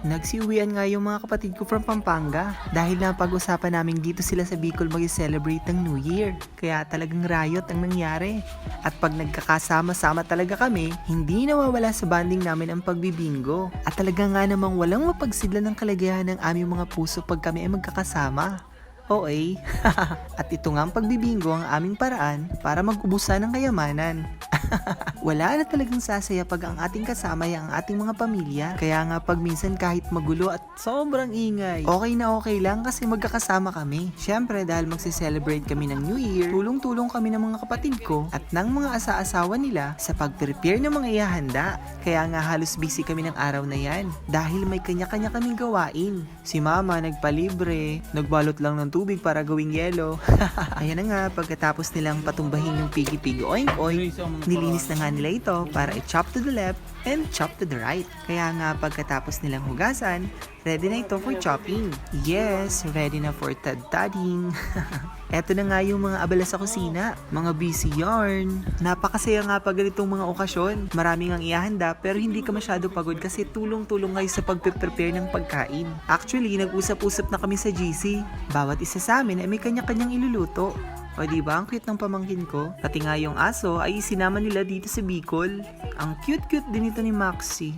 Nagsiuwian nga yung mga kapatid ko from Pampanga dahil na pag-usapan namin dito sila sa Bicol mag-celebrate ng New Year. Kaya talagang riot ang nangyari. At pag nagkakasama-sama talaga kami, hindi nawawala sa banding namin ang pagbibingo. At talaga nga namang walang mapagsidlan ng kalagayahan ng aming mga puso pag kami ay magkakasama. OA. At ito nga ang pagbibingo ang aming paraan para mag-ubusan ng kayamanan. Wala na talagang sasaya pag ang ating kasama ay ang ating mga pamilya. Kaya nga pag minsan kahit magulo at sobrang ingay, okay na okay lang kasi magkakasama kami. Siyempre dahil magse-celebrate kami ng New Year, tulong-tulong kami ng mga kapatid ko at ng mga asa-asawa nila sa pag-prepare ng mga ihahanda. Kaya nga halos busy kami ng araw na yan dahil may kanya-kanya kaming gawain. Si mama nagpalibre, nagbalot lang ng tubig para gawing yelo. Ayan na nga, pagkatapos nilang patumbahin yung pigi-pigi oink oink, nilinis na nga nila ito para i-chop to the left and chop to the right. Kaya nga pagkatapos nilang hugasan, ready na ito for chopping. Yes, ready na for tad-tadding. Eto na nga yung mga abala sa kusina, mga busy yarn. Napakasaya nga pag ganitong mga okasyon. Maraming ang ihahanda pero hindi ka masyado pagod kasi tulong-tulong kayo sa pagpe-prepare ng pagkain. Actually, nag-usap-usap na kami sa GC. Bawat isa sa amin ay may kanya-kanyang iluluto. O di ba ang cute ng pamangkin ko? Pati nga yung aso ay isinama nila dito sa Bicol. Ang cute-cute din ito ni Maxi.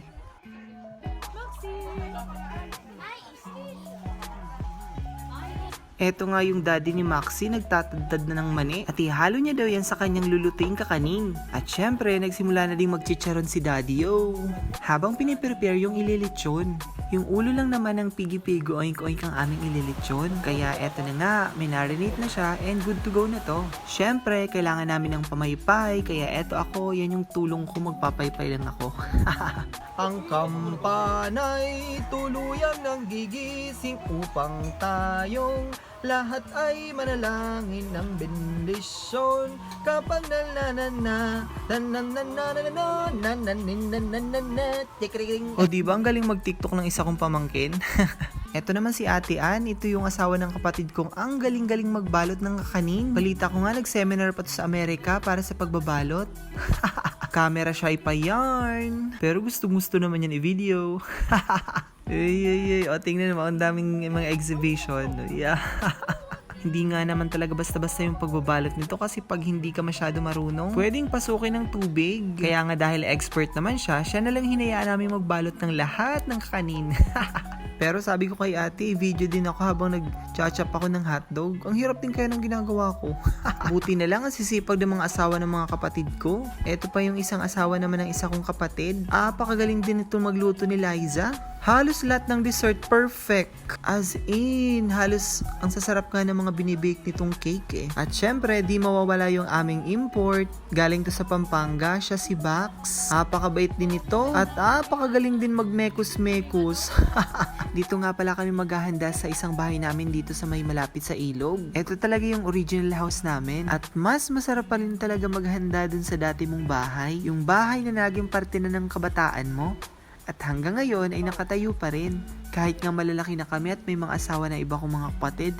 Eto nga yung daddy ni Maxi, nagtatadtad na ng mani at ihalo niya daw yan sa kanyang lulutuing kakaning. At syempre, nagsimula na ding magchicharon si daddy yo. Habang piniprepare yung ililitsyon. Yung ulo lang naman ng pigi-pigo oink-oink ang aming ililitsyon. Kaya eto na nga, minarinate na siya and good to go na to. Syempre, kailangan namin ng pamaypay, kaya eto ako, yan yung tulong ko, magpapaypay lang ako. Ang kampanay tuluyang nang gigising upang tayong lahat ay manalangin ng bendisyon kapag nananana O di ba ang galing mag-tiktok ng isa kong pamangkin? Eto naman si Ate Ann, ito yung asawa ng kapatid kong ang galing-galing magbalot ng kakanin. Balita ko nga nag-seminar pa to sa Amerika para sa pagbabalot. Camera shy pa yarn. Pero gusto-gusto naman yan i-video. ay, ay, ay. O, tingnan naman. Ang daming mga exhibition. Yeah. Hindi nga naman talaga basta-basta yung pagbabalot nito kasi pag hindi ka masyado marunong, pwedeng pasukin ng tubig. Kaya nga dahil expert naman siya, siya na lang hinayaan namin magbalot ng lahat ng kakanin. Pero sabi ko kay ate, video din ako habang nag-chachap ako ng hotdog. Ang hirap din kaya ng ginagawa ko. Buti na lang ang sisipag ng mga asawa ng mga kapatid ko. Eto pa yung isang asawa naman ng isa kong kapatid. Ah, pakagaling din ito magluto ni Liza. Halos lahat ng dessert perfect. As in, halos ang sasarap nga ng mga binibake nitong cake eh. At syempre, di mawawala yung aming import. Galing to sa Pampanga, siya si Bax. Apakabait din ito. At apakagaling din magmekus-mekus. dito nga pala kami maghahanda sa isang bahay namin dito sa may malapit sa ilog. Ito talaga yung original house namin. At mas masarap pa rin talaga maghanda dun sa dati mong bahay. Yung bahay na naging parte na ng kabataan mo. At hanggang ngayon ay nakatayo pa rin. Kahit nga malalaki na kami at may mga asawa na iba kong mga kapatid,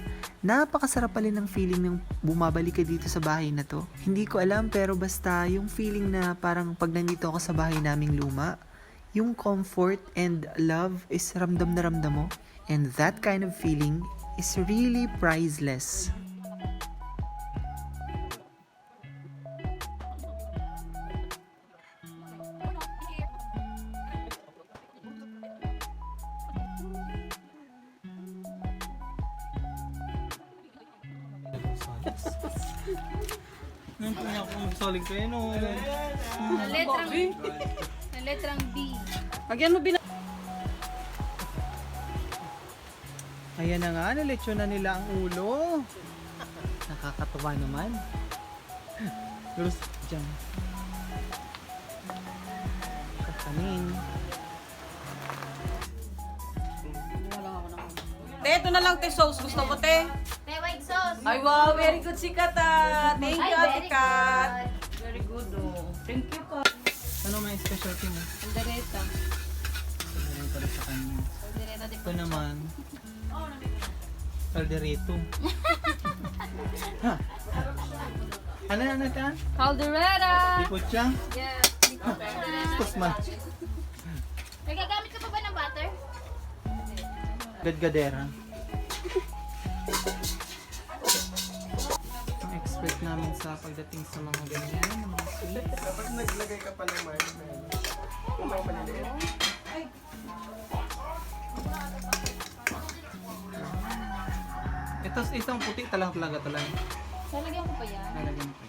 napakasarap pa rin ng feeling ng bumabalik ka dito sa bahay na to. Hindi ko alam pero basta yung feeling na parang pag nandito ako sa bahay naming luma, yung comfort and love is ramdam na ramdam mo. And that kind of feeling is really priceless. Ngayon po niya ako magsalig kayo no. Sa letrang Sa letrang B. Agyan mo bin... Ayan na nga, naletsyon na nila ang ulo. Nakakatawa naman. Pero Diyan. Kakanin. Te, ito na lang, te, sauce. Gusto mo, te? Sauce. Ay, wow, very good si Kat, ah. Thank Ay, you, Ate very Kat. good. Very good, oh. Thank you, Kat. Ano may specialty mo? Kaldereta. Ano para sa kanya? Kaldereta de Ito naman. Calderito. ha? Ano ano ito? Caldereta! Likutsang? Yes. Tos man. Nagagamit ka pa ba ng butter? Gadgadera. Expert namin sa pagdating sa mga ganyan, mga sweets. Dapat naglagay ka pa ng marshmallow. Kung may maliliit. Ito, itong puti talang talaga talang. Lalagyan ko pa yan. Lalagyan ko.